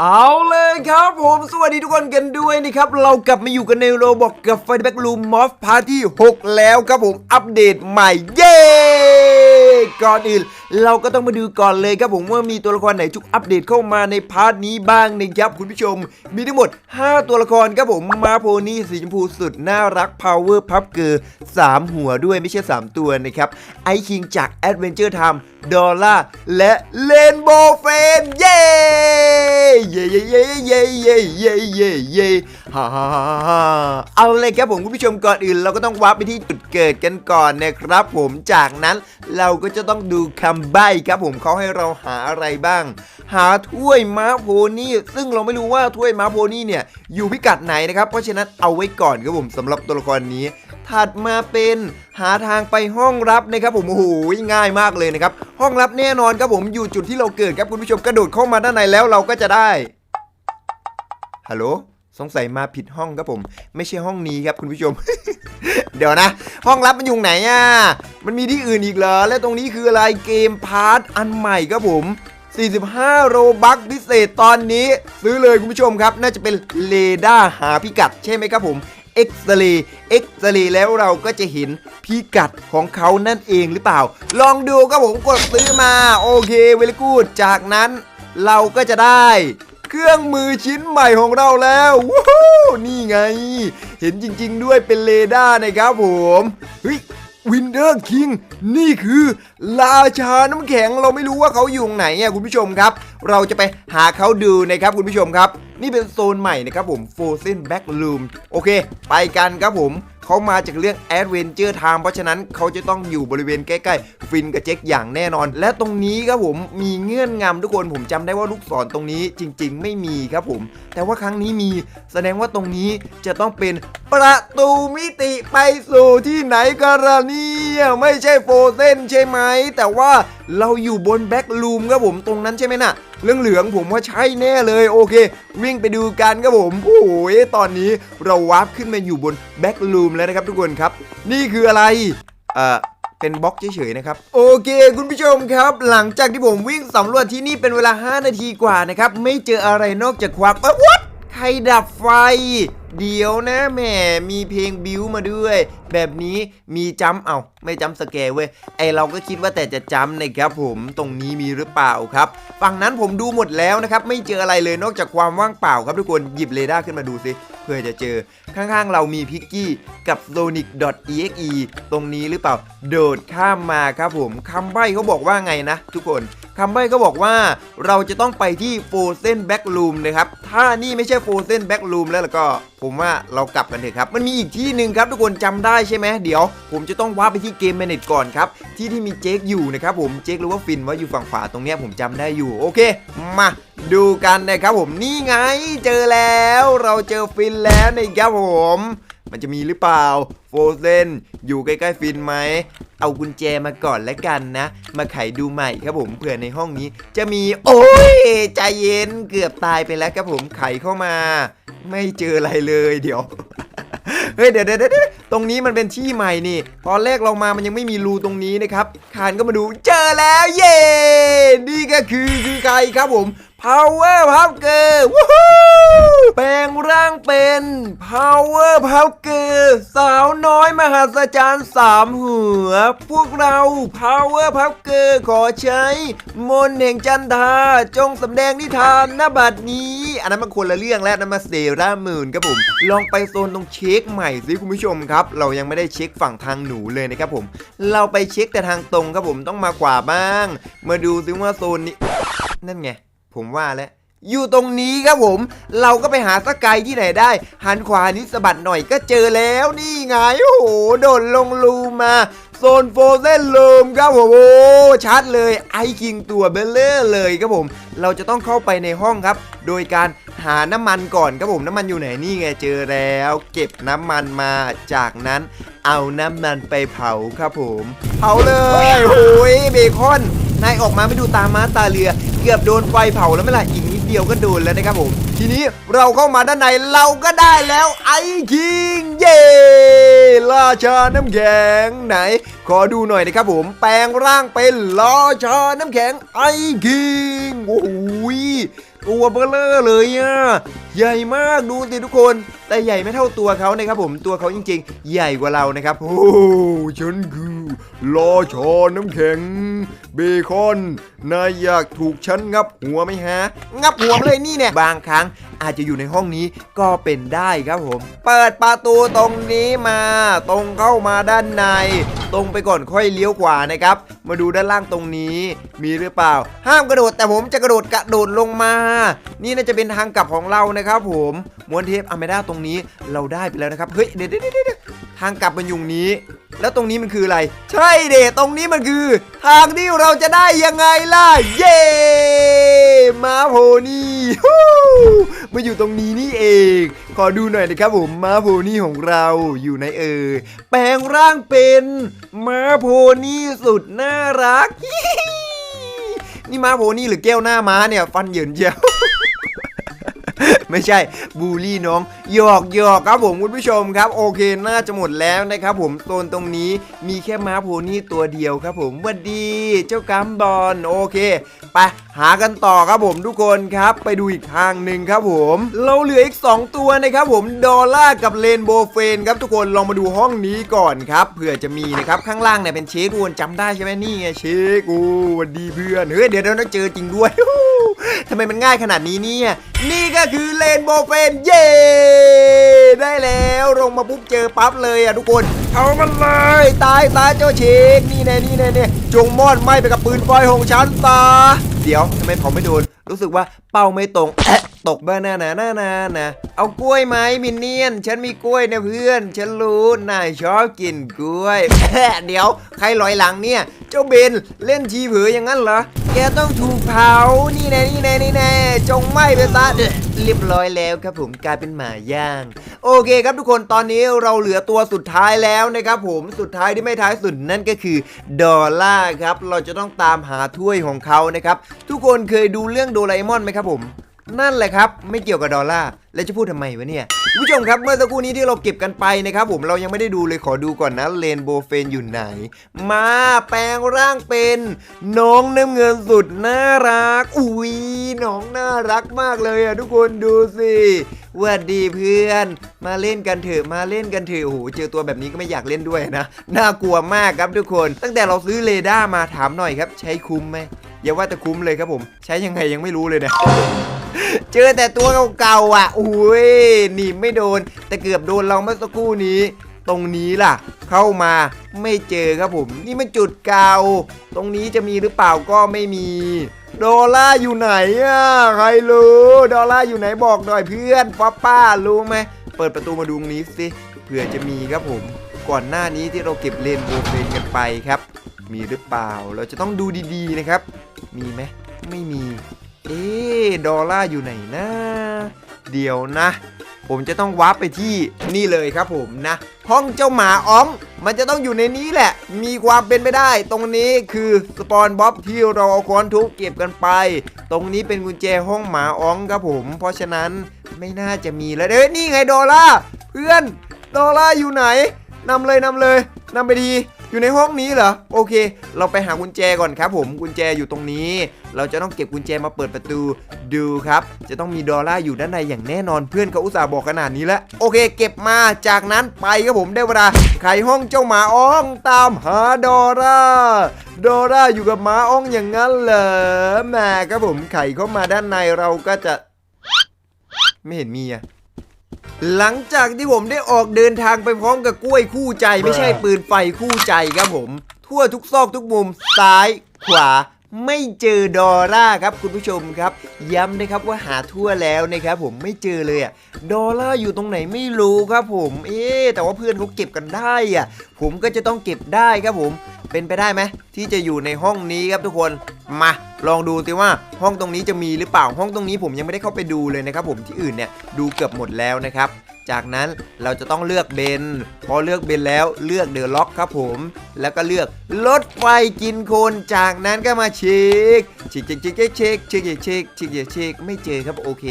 เอาเลยครับผมสวัสดีทุกคนกันด้วยนะครับ เรากลับมาอยู่กันในโรบอกกับไฟแบ็กลูมมอฟพาร์ที่ 6 แล้วครับผม อัปเดตใหม่ เย้ ก่อนอื่น เราก็ต้องมาดูก่อนเลยครับผมว่ามีตัวละครไหนจุกอัปเดตเข้ามาในพาร์ทนี้บ้างนะครับคุณผู้ชม มีทั้งหมด 5 ตัวละครครับผมมาโพนี่สีชมพูสุดน่ารัก Power Pup เกอร์3หัวด้วยไม่ใช่ 3 ตัวนะครับ ไอคิงจาก Adventure Time ดอลล่าและเลนโบเฟนเย้เย้เย้เย้เย้เย้เย้เย้เย้ฮ่าฮ่าฮ่าเอาเลยครับผมคุณผู้ชมก่อนอื่น เราก็ต้องวับไปที่จุดเกิดกันก่อนนะครับ ผมจากนั้นเราก็จะต้องดูคำใบ้ครับผมเขาให้เราหาอะไรบ้าง หาถ้วยม้าโพนี่ซึ่งเราไม่รู้ว่าถ้วยม้าโพนี่เนี่ยอยู่พิกัดไหนนะครับ เพราะฉะนั้นเอาไว้ก่อนครับผมสำหรับตัวละครนี้ ถัดมาเป็นหาทางไปห้องรับนะครับผมโอ้โหง่ายมากเลยนะครับ ห้องรับแน่นอนครับผมอยู่จุดที่เราเกิดครับคุณผู้ชมกระโดดเข้ามาด้านในแล้วเราก็จะได้ฮัลโหล สงสัยมาผิดห้องครับผม ไม่ใช่ห้องนี้ครับคุณผู้ชม เดี๋ยวนะ ห้องลับมันอยู่ไหนอะ มันมีที่อื่นอีกเหรอ และตรงนี้คืออะไรเกมพาร์ทอันใหม่ครับผม 45 โรบัคพิเศษตอนนี้ ซื้อเลยคุณผู้ชมครับ น่าจะเป็นเรดาหาพิกัดใช่ไหมครับผมเอ็กซเรย์เอ็กซเรย์แล้วเราก็จะเห็นพิกัดของเขานั่นเองหรือเปล่า ลองดูครับผมกดซื้อมา โอเคเวลกูดจากนั้นเราก็จะได้ เครื่องมือชิ้นใหม่ของเราแล้ววู้ฮู้นี่ไง เห็นจริง ๆ ด้วยเป็นเรดาร์นะครับผมเฮ้ยวินเดอร์คิงนี่คือราชาน้ำแข็งเราไม่รู้ว่าเขาอยู่ไหนอะคุณผู้ชมครับ เราจะไปหาเขาดูนะครับคุณผู้ชมครับ นี่เป็นโซนใหม่นะครับผม Frozen Back Room โอเค ไปกันครับผมเขามาจากเรื่อง Adventure Time เพราะฉะนั้นเขาจะต้องอยู่บริเวณใกล้ๆ ฟินกับเจ๊กอย่างแน่นอน และตรงนี้ครับผมมีเงื่อนงำทุกคนผมจำได้ว่าลูกศรตรงนี้จริง ๆ ไม่มีครับผม แต่ว่าครั้งนี้มีแสดงว่าตรงนี้จะต้องเป็นประตูมิติไปสู่ที่ไหนกันล่ะเนี่ยไม่ใช่โฟเซนใช่ไหม แต่ว่าเราอยู่บนแบ็กลูมครับผมตรงนั้นใช่ไหมน่ะเรื่องเหลืองผมว่าใช่แน่เลยโอเค วิ่งไปดูกันครับผมโอ้โหตอนนี้เราวาร์ปขึ้นมาอยู่บนแบ็กลูมแล้วนะครับทุกคนครับ นี่คืออะไรเอ่อเป็นบล็อกเฉยๆนะครับโอเค คุณผู้ชมครับ หลังจากที่ผมวิ่งสำรวจที่นี่เป็นเวลา 5 นาทีกว่านะครับไม่เจออะไรนอกจากความเอ้ย what ใครดับไฟ เดี๋ยวนะแหมมีเพลงบิวมาด้วย แบบนี้มีจัมป์เอาไม่จัมป์สแกเว้ยไอเราก็คิดว่าแต่จะจัมป์นะครับผมตรงนี้มีหรือเปล่าครับ ฝั่งนั้นผมดูหมดแล้วนะครับไม่เจออะไรเลยนอกจากความว่างเปล่าครับทุกคนหยิบเรดาร์ขึ้นมาดูสิเพื่อจะเจอข้างๆ เรามีพิกกี้กับ sonic.exe ตรงนี้หรือเปล่า โดดข้ามมาครับผมคำใบ้เขาบอกว่าไงนะ ทุกคนคำใบ้เขาบอกว่าเราจะต้องไปที่ Frozen Back Room นะครับ ถ้านี่ไม่ใช่ Frozen Back Room แล้วก็ผมว่าเรากลับกันเถอะครับ มันมีอีกที่หนึ่งครับทุกคนจำได้ใช่ไหมเดี๋ยว ผมจะต้องว้าไปที่เกมแมเนจก่อนครับ ที่ที่มีเจคอยู่นะครับผมเจคหรือว่าฟินว่าอยู่ฝั่งขวาตรงเนี้ยผมจำได้อยู่โอเค มาดูกันนะครับผมนี่ไงเจอแล้ว เราเจอฟินแล้วนะครับผม มันจะมีหรือเปล่าโฟเซนอยู่ใกล้ๆฟินไหมเอากุญแจมาก่อนแล้วกันนะ มาไขดูใหม่ครับผมเผื่อในห้องนี้ จะมีโอ้ยใจเย็นเกือบตายไปแล้วครับผมไขเข้ามา ไม่เจออะไรเลยเดี๋ยวเฮ้ยเดี๋ยวเดี๋ยวเดี๋ยวตรงนี้มันเป็นที่ใหม่นี่ ตอนแรกเรามามันยังไม่มีรูตรงนี้นะครับคานก็มาดูเจอแล้วเย้นี่ก็คือคือใครครับผม Power p u f g i r วู้ฮู้แปลงร่างเป็น Power p u f g i r สาวน้อยมหัศจรรย์สามหัว พวกเรา Power p u f g i r ขอใช้ มนแห่งจันทาจงสำแดงนิทานณบัดนี้ อันนั้นมันคนละเรื่องแล้วนั่นมาเซรามูนครับผม ลองไปโซนตรงเช็คใหม่สิคุณผู้ชมครับ เรายังไม่ได้เช็คฝั่งทางหนูเลยนะครับผม เราไปเช็คแต่ทางตรงครับผมต้องมาขวาบ้าง มาดูซิว่าโซนนี้นั่นไง ผมว่าแล้วอยู่ตรงนี้ครับผม เราก็ไปหาสกายที่ไหนได้ หันขวานิดสะบัดหน่อยก็เจอแล้วนี่ไงโอ้โหโดดลงรูมาโซนโฟเซนลูมครับผมโอ้ชัดเลยไอคิงตัวเบลเลอร์เลยครับผม เราจะต้องเข้าไปในห้องครับ โดยการหาน้ำมันก่อนครับผมน้ำมันอยู่ไหนนี่ไงเจอแล้ว เก็บน้ำมันมาจากนั้น เอาน้ำมันไปเผาครับผม เผาเลยโอ้ยเบคอน นายออกมาไม่ดูตาม้าตาเรือ เกือบโดนไฟเผาแล้วไม่ล่ะอีกนิดเดียวก็โดนแล้วนะครับผม ทีนี้เราเข้ามาด้านในเราก็ได้แล้วไอ้คิงเย่ราชาน้ำแข็งไหน ขอดูหน่อยนะครับผม แปลงร่างเป็นราชาน้ำแข็งไอ้คิงโอ้โหตัวเบลเลอร์เลยอะใหญ่มากดูสิทุกคน แต่ใหญ่ไม่เท่าตัวเขานะครับผมตัวเขาจริง ๆ ใหญ่กว่าเรานะครับโอ้ฉันคือ ลอชอน้ำแข็งเบคอน นายอยากถูกฉันงับหัวไหมฮะ งับหัวมาเลยนี่เนี่ยบางครั้งอาจจะอยู่ในห้องนี้ก็เป็นได้ครับผม เปิดประตูตรงนี้มา ตรงเข้ามาด้านใน ตรงไปก่อนค่อยเลี้ยวขวานะครับ มาดูด้านล่างตรงนี้ มีหรือเปล่า ห้ามกระโดดแต่ผมจะกระโดดกระโดดลงมา นี่น่าจะเป็นทางกลับของเรานะครับ ผมม้วนเทปอเมด้าตรงนี้เราได้ไปแล้วนะครับเฮ้ยเดี๋ยวเดี๋ยวเดี๋ยวเดี๋ยวทางกลับมันอยู่นี้ แล้วตรงนี้มันคืออะไร ใช่เดตรงนี้มันคือ ทางที่เราจะได้ยังไงล่ะ เย้มาโพนี่ฮู้มาอยู่ตรงนี้นี่เอง ขอดูหน่อยนะครับผมมาโพนี่ของเราอยู่ในเออแปลงร่างเป็นมาโพนี่สุดน่ารัก นี่มาโพนี่หรือแก้วหน้าม้าเนี่ย ฟันเหยินเจียวไม่ใช่บูลลี่น้อง หยอกหยอกครับผมคุณผู้ชมครับ โอเคน่าจะหมดแล้วนะครับผมโซนตรงนี้มีแค่ม้าโพนี่ตัวเดียวครับผมวัดดี เจ้ากัมบอลโอเค ไปหากันต่อครับผมทุกคนครับ ไปดูอีกทางหนึ่งครับผม เราเหลืออีก 2 ตัวนะครับผมดอลล่ากับเลนโบเฟนครับทุกคนลองมาดูห้องนี้ก่อนครับเผื่อจะมีนะครับข้างล่างเนี่ยเป็นเชคกูจำได้ใช่ไหมนี่ไงเชคกูหวัดดีเพื่อนเฮ้ยเดี๋ยวเราต้องเจอจริงด้วยทำไมมันง่ายขนาดนี้เนี่ยนี่ก็คือเลนโบเฟนเย่ได้แล้วลงมาปุ๊บเจอปั๊บเลยอะทุกคน เอามันเลยตายตายเจ้าเชคนี่แน่นี่แน่เนี่ยจงมอดไหมไปกับปืนไฟของฉันตา เดี๋ยวทำไมผมไม่โดนรู้สึกว่าเป้าไม่ตรง ตกบ้านานานานานะเอากล้วยไหมมินเนี่ยน ฉันมีกล้วยนะเพื่อน ฉันรู้นายชอบกินกล้วยแอะเดี๋ยวใครลอยหลังเนี่ย เจ้าเบนเล่นทีเผืออย่างนั้นเหรอ แกต้องถูกเผา นี่แน่นี่แน่นี่แน่จงไหม้ไปซะเด้อเรียบร้อยแล้วครับผมกลายเป็นหมาย่าง โอเคครับทุกคนตอนนี้เราเหลือตัวสุดท้ายแล้วนะครับผมสุดท้ายที่ไม่ท้ายสุดนั่นก็คือดอลล่าครับ เราจะต้องตามหาถ้วยของเขานะครับ ทุกคนเคยดูเรื่องโดราเอมอนไหมครับผม นั่นแหละครับ ไม่เกี่ยวกับดอลลาร์แล้วจะพูดทำไมวะเนี่ยผู้ชมครับเมื่อสักครู่นี้ที่เราเก็บกันไปนะครับผมเรายังไม่ได้ดูเลยขอดูก่อนนะเลนโบเฟนอยู่ไหน มาแปลงร่างเป็นน้องน้ำเงินสุดน่ารัก อุ้ยน้องน่ารักมากเลยอะทุกคนดูสิวัดดีเพื่อน มาเล่นกันเถอะมาเล่นกันเถอะโอ้โหเจอตัวแบบนี้ก็ไม่อยากเล่นด้วยนะน่ากลัวมากครับทุกคน ตั้งแต่เราซื้อเรดาร์มาถามหน่อยครับ ใช้คุ้มไหมอย่าว่าแต่คุ้มเลยครับผม ใช้ยังไงยังไม่รู้เลยเนี่ย เจอแต่ตัวเก่าๆอะอุ้ยหนีไม่โดน แต่เกือบโดนเราเมื่อสักครู่นี้ ตรงนี้ล่ะ เข้ามาไม่เจอครับผม นี่มันจุดเก่า ตรงนี้จะมีหรือเปล่าก็ไม่มีดอลล่าอยู่ไหนอะใครรู้ดอลล่าอยู่ไหนบอกหน่อยเพื่อนป้าป้ารู้ไหมเปิดประตูมาดูตรงนี้สิเผื่อจะมีครับผม ก่อนหน้านี้ที่เราเก็บเลนโบว์เฟนกันไปครับ มีหรือเปล่าเราจะต้องดูดีๆนะครับ มีไหมไม่มี เอ๊ดอลล่าร์อยู่ไหนนะ เดี๋ยวนะ ผมจะต้องวาร์ปไปที่นี่เลยครับผมนะ ห้องเจ้าหมาอ้องมันจะต้องอยู่ในนี้แหละ มีความเป็นไปได้ ตรงนี้คือสปอนบ๊อบที่เราเอาค้อนทุบเก็บกันไป ตรงนี้เป็นกุญแจห้องหมาอ้องครับผม เพราะฉะนั้นไม่น่าจะมีแล้วเอ้ยนี่ไงดอลล่าร์เพื่อนดอลล่าร์อยู่ไหนนำเลยนำเลยนำไปดี อยู่ในห้องนี้เหรอ โอเค เราไปหากุญแจก่อนครับผม กุญแจอยู่ตรงนี้ เราจะต้องเก็บกุญแจมาเปิดประตูดูครับ จะต้องมีดอลลาอยู่ด้านในอย่างแน่นอน เพื่อนเขาอุตส่าห์บอกขนาดนี้แล้ว โอเค เก็บมา จากนั้นไปครับผมได้เวลาไขห้องเจ้าหมาอ้องตามหาดอลลาดอลลาอยู่กับหมาอ้องอย่างนั้นเหรอแม่ครับผมไขเข้ามาด้านในเราก็จะ ไม่เห็นมีอะ หลังจากที่ผมได้ออกเดินทางไปพร้อมกับกล้วยคู่ใจ ไม่ใช่ปืนไฟคู่ใจครับผม ทั่วทุกซอกทุกมุมซ้าย ขวา ไม่เจอดอล่าครับคุณผู้ชมครับ ย้ำนะครับว่าหาทั่วแล้วนะครับผมไม่เจอเลยอะดอล่าอยู่ตรงไหนไม่รู้ครับผม เอ๊แต่ว่าเพื่อนเขาเก็บกันได้อะผมก็จะต้องเก็บได้ครับผม เป็นไปได้ไหมที่จะอยู่ในห้องนี้ครับทุกคนมาลองดูสิว่าห้องตรงนี้จะมีหรือเปล่าห้องตรงนี้ผมยังไม่ได้เข้าไปดูเลยนะครับผมที่อื่นเนี่ยดูเกือบหมดแล้วนะครับ จากนั้นเราจะต้องเลือกเบน พอเลือกเบนแล้วเลือกเดอะล็อกครับผม แล้วก็เลือกรถไฟกินคนจากนั้นก็มาเช็คเช็คเช็คเช็คเช็คเช็คเช็คเช็คเช็คเช็คเช็คไม่เจอครับโอเค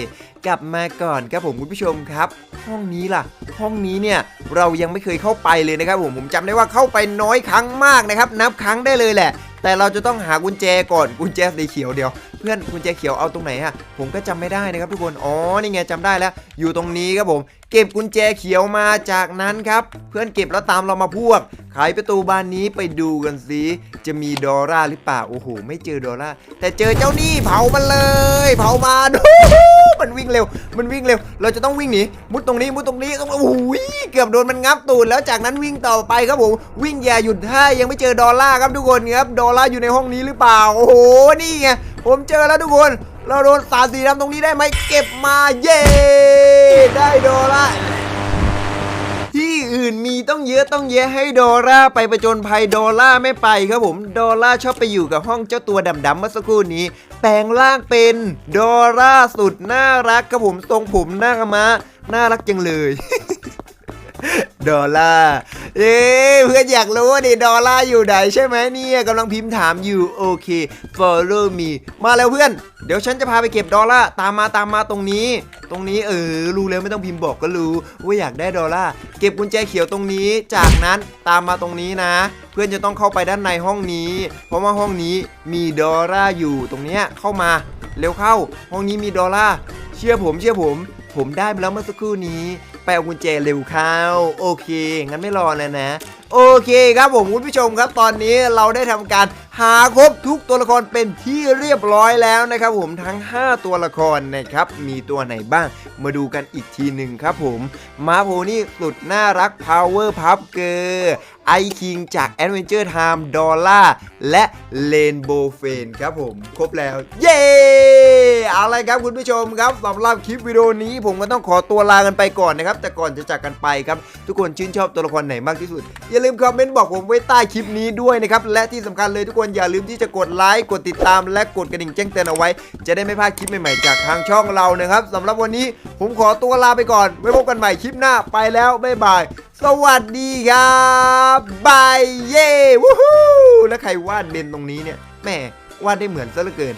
กลับมาก่อนครับผมคุณผู้ชมครับ ห้องนี้ล่ะ ห้องนี้เนี่ยเรายังไม่เคยเข้าไปเลยนะครับผมผมจำได้ว่าเข้าไปน้อยครั้งมากนะครับ นับครั้งได้เลยแหละ แต่เราจะต้องหากุญแจก่อนกุญแจสีเขียวเดียวเพื่อนกุญแจเขียวเอาตรงไหนอะผมก็จำไม่ได้นะครับทุกคนอ๋อนี่ไงจำได้แล้ว อยู่ตรงนี้ครับผม เก็บกุญแจเขียวมาจากนั้นครับ เพื่อนเก็บแล้วตามเรามาพวกไขประตูบานนี้ไปดูกันสิจะมีดอร่าหรือเปล่าโอ้โห ไม่เจอดอร่าแต่เจอเจ้านี่เผามันเลย เผามาดู มันวิ่งเร็ว มันวิ่งเร็ว เราจะต้องวิ่งหนี มุดตรงนี้ มุดตรงนี้ต้องโอ้โหเกือบโดนมันงับตูดแล้วจากนั้นวิ่งต่อไปครับผม วิ่งอย่าหยุดถ้ายังไม่เจอดอลล่าครับทุกคนครับ ดอลล่าอยู่ในห้องนี้หรือเปล่า โอ้โห นี่ไง ผมเจอแล้วทุกคน เราโดนสาสีดำตรงนี้ได้ไหมเก็บมา เย้ ได้ดอลล่า อื่นมีต้องเยอะต้องแยะให้ดอร่าไปประจนภัยดอร่าไม่ไปครับผม ดอร่าชอบไปอยู่กับห้องเจ้าตัวดำๆเมื่อสักครู่นี้ แปลงร่างเป็นดอร่าสุดน่ารักครับผมทรงผมหน้ากะมะน่ารักจังเลย ดอลลาร์เอ๊ะเพื่อนอยากรู้ว่าดิดอลลาร์อยู่ไหนใช่ไหมเนี่ยกำลังพิมพ์ถามอยู่โอเค follow me มาแล้วเพื่อน เดี๋ยวฉันจะพาไปเก็บดอลลาร์ตามมาตามมาตรงนี้ ตรงนี้เออรู้แล้วไม่ต้องพิมพ์บอกก็รู้ว่าอยากได้ดอลลาร์เก็บกุญแจเขียวตรงนี้ จากนั้นตามมาตรงนี้นะ เพื่อนจะต้องเข้าไปด้านในห้องนี้ เพราะว่าห้องนี้มีดอลลาร์อยู่ตรงเนี้ยเข้ามาเร็วเข้า ห้องนี้มีดอลลาร์เชื่อผมเชื่อผม ผมได้มาแล้วเมื่อสักครู่นี้ เอากุญแจเร็วเข้า โอเค งั้นไม่รอแล้วนะ โอเคครับผมคุณผู้ชมครับตอนนี้เราได้ทำการหาครบทุกตัวละครเป็นที่เรียบร้อยแล้วนะครับผมทั้ง 5 ตัวละครนะครับมีตัวไหนบ้าง มาดูกันอีกทีหนึ่งครับผมมาโพนี่สุดน่ารัก Power Pup Girl ไอคิงจาก Adventure Time ดอลล่าและเลนโบเฟนครับผม ครบแล้ว เย้เอาละครับคุณผู้ชมครับสำหรับคลิปวิดีโอนี้ ผมก็ต้องขอตัวลากันไปก่อนนะครับ แต่ก่อนจะจากกันไปครับ ทุกคนชื่นชอบตัวละครไหนมากที่สุดอย่าลืมคอมเมนต์บอกผมไว้ใต้คลิปนี้ด้วยนะครับ และที่สำคัญเลยทุกคนอย่าลืมที่จะกดไลค์กดติดตามและกดกระดิ่งแจ้งเตือนเอาไว้ จะได้ไม่พลาดคลิปใหม่ๆจากทางช่องเรานะครับสำหรับวันนี้ผมขอตัวลาไปก่อนไว้พบกันใหม่คลิปหน้าไปแล้วบ๊ายบาย สวัสดีครับบายเย่วู้ฮู้แล้วใครวาดเลนตรงนี้เนี่ยแม่วาดได้เหมือนซะเหลือเกิน